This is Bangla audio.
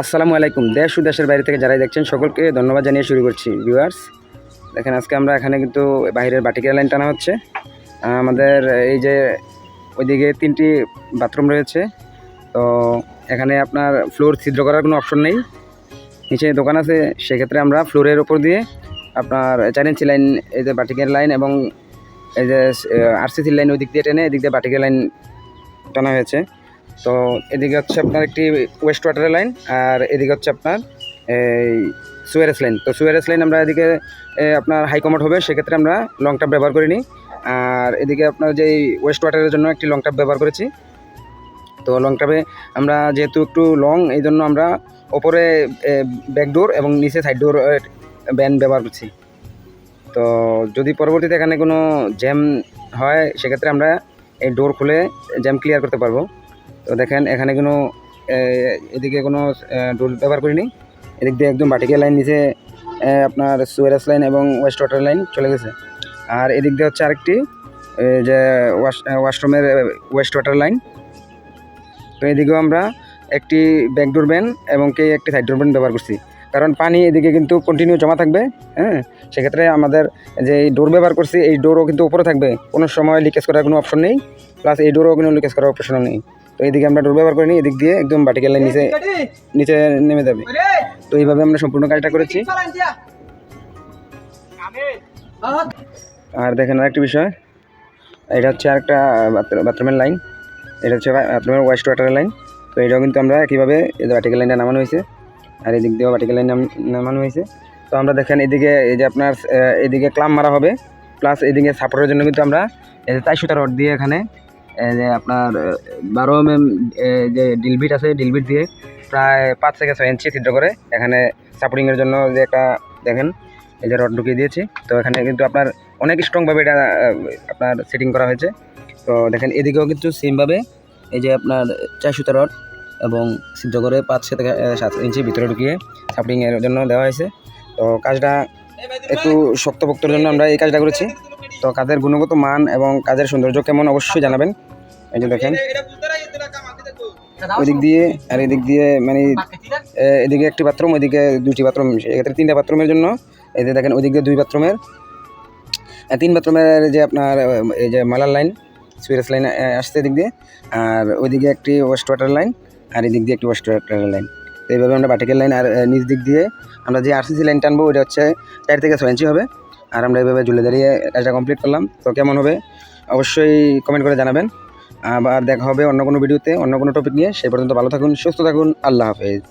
আসসালামু আলাইকুম। দেশ ও দেশের বাইরে থেকে যারাই দেখছেন সকলকে ধন্যবাদ জানিয়ে শুরু করছি ভিউয়ার্স দেখেন, আজকে আমরা এখানে কিন্তু বাইরের বাটিকের লাইন টানা হচ্ছে। আমাদের এই যে ওইদিকে তিনটি বাথরুম রয়েছে। তো এখানে আপনার ফ্লোর ছিদ্র করার কোনো অপশন নেই। নিচে দোকান আছে, সেক্ষেত্রে আমরা ফ্লোরের ওপর দিয়ে আপনার চার ইঞ্চি লাইন এই যে বাটিকের লাইন এবং এই যে আরসিসির লাইন ওই দিক দিয়ে টেনে এদিক দিয়ে বাটিকের লাইন টানা হয়েছে। তো এদিকে হচ্ছে আপনার একটি ওয়েস্ট ওয়াটারের লাইন আর এদিকে হচ্ছে আপনার এই সুয়ারেস লাইন তো সুয়ারেস লাইন আমরা এদিকে আপনার হাই কমোড হবে, সেক্ষেত্রে আমরা লং টাপ ব্যবহার করিনি। আর এদিকে আপনার যেই ওয়েস্ট ওয়াটারের জন্য একটি লং টাপ ব্যবহার করেছি। তো লং টাপে আমরা যেহেতু একটু লং এই জন্য আমরা ওপরে ব্যাকডোর এবং নিচে সাইড ডোর ব্যান ব্যবহার করছি। তো যদি পরবর্তীতে এখানে কোনো জ্যাম হয়, সেক্ষেত্রে আমরা এই ডোর খুলে জ্যাম ক্লিয়ার করতে পারব। তো দেখেন, এখানে কোনো এদিকে কোনো ডোর ব্যবহার করিনি। এদিক দিয়ে একদম বাটিকের লাইন নিচে আপনার সুয়ারেস লাইন এবং ওয়েস্ট ওয়াটার লাইন চলে গেছে। আর এদিক দিয়ে হচ্ছে আরেকটি যে ওয়াশ ওয়াশরুমের ওয়েস্ট ওয়াটার লাইন তো এদিকেও আমরা একটি ব্যাকডোর ব্যান এবং কে একটি সাইড ডোর ব্যান ব্যবহার করছি। কারণ পানি এদিকে কিন্তু কন্টিনিউ জমা থাকবে হ্যাঁ? সেক্ষেত্রে আমাদের যে এই ডোর ব্যবহার করছি, এই ডোরও কিন্তু উপরে থাকবে। কোনো সময় লিকেজ করার কোনো অপশন নেই। প্লাস এই ডোরও কোনো লিকেজ করার অপশনও নেই। তো এইদিকে আমরা ডোর ব্যবহার করিনি এদিক দিয়ে একদম বাটিকের লাইন নিচে নিচে নেমে যাবে। তো এইভাবে আমরা সম্পূর্ণ কাজটা করেছি। আর দেখেন আরেকটি বিষয়। এটা হচ্ছে আরেকটা বাথরুমের লাইন এটা হচ্ছে বাথরুমের ওয়েস্ট ওয়াটারের লাইন তো এটাও কিন্তু আমরা কীভাবে এই যে বাটিকের লাইনটা নামানো হয়েছে। আর এদিক দিয়েও বাটিকের লাইন নামানো হয়েছে। তো আমরা দেখেন এদিকে এই যে আপনার এদিকে ক্লাম মারা হবে। প্লাস এদিকে সাপোর্টের জন্য কিন্তু আমরা এই যে তাই সুতা রড দিয়ে এখানে যে আপনার বারো এম এম যে ডিলবিট আছে, ডিলবিট দিয়ে প্রায় পাঁচ থেকে ছয় ইঞ্চি ছিদ্র করে এখানে সাপোর্টিংয়ের জন্য যে একটা দেখেন, এই যে রড ঢুকিয়ে দিয়েছি। তো এখানে কিন্তু আপনার অনেক স্ট্রংভাবে এটা আপনার সেটিং করা হয়েছে। তো দেখেন, এদিকেও কিন্তু সেমভাবে এই যে আপনার চার রড এবং সিদ্ধ করে পাঁচ থেকে সাত ইঞ্চি ভিতরে ঢুকিয়ে সাপোর্টিংয়ের জন্য দেওয়া হয়েছে। তো কাজটা একটু শক্তপোক্তর জন্য আমরা এই কাজটা করেছি। তো কাজের গুণগত মান এবং কাজের সৌন্দর্য কেমন অবশ্যই জানাবেন। এই যে দেখেন, ওইদিক দিয়ে আর এদিক দিয়ে মানে এদিকে একটি বাথরুম, ওইদিকে দুটি বাথরুম, এক্ষেত্রে তিনটা বাথরুমের জন্য। এই যে দেখেন, ওইদিক দিয়ে দুই বাথরুমের। তিন বাথরুমের যে আপনার এই যে মালার লাইন সুইরেস লাইন আসছে এদিক দিয়ে। আর ওইদিকে একটি ওয়েস্ট ওয়াটার লাইন, আর এদিক দিয়ে একটি ওয়েস্ট ওয়াটার লাইন। তো এইভাবে আমরা বাটিকের লাইন, আর নিচ দিক দিয়ে আমরা যে আরসিসি লাইন টানবো, ওইটা হচ্ছে চার থেকে ছয় ইঞ্চি হবে। আর আমরা এইভাবে ঝুলে দাঁড়িয়ে কাজটা কমপ্লিট করলাম। তো কেমন হবে? অবশ্যই কমেন্ট করে জানাবেন। আবার দেখা হবে অন্য কোনো ভিডিওতে অন্য কোনো টপিক নিয়ে। সেই পর্যন্ত ভালো থাকুন, সুস্থ থাকুন, আল্লাহ হাফেজ।